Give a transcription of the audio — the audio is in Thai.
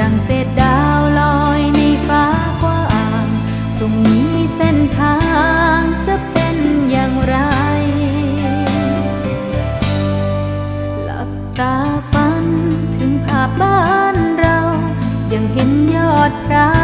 ดังเศษดาวลอยในฟ้ากว้างตรงนี้เส้นทางจะเป็นอย่างไร หลับตาฝันถึงภาพบ้านเรา ยังเห็นยอดพระ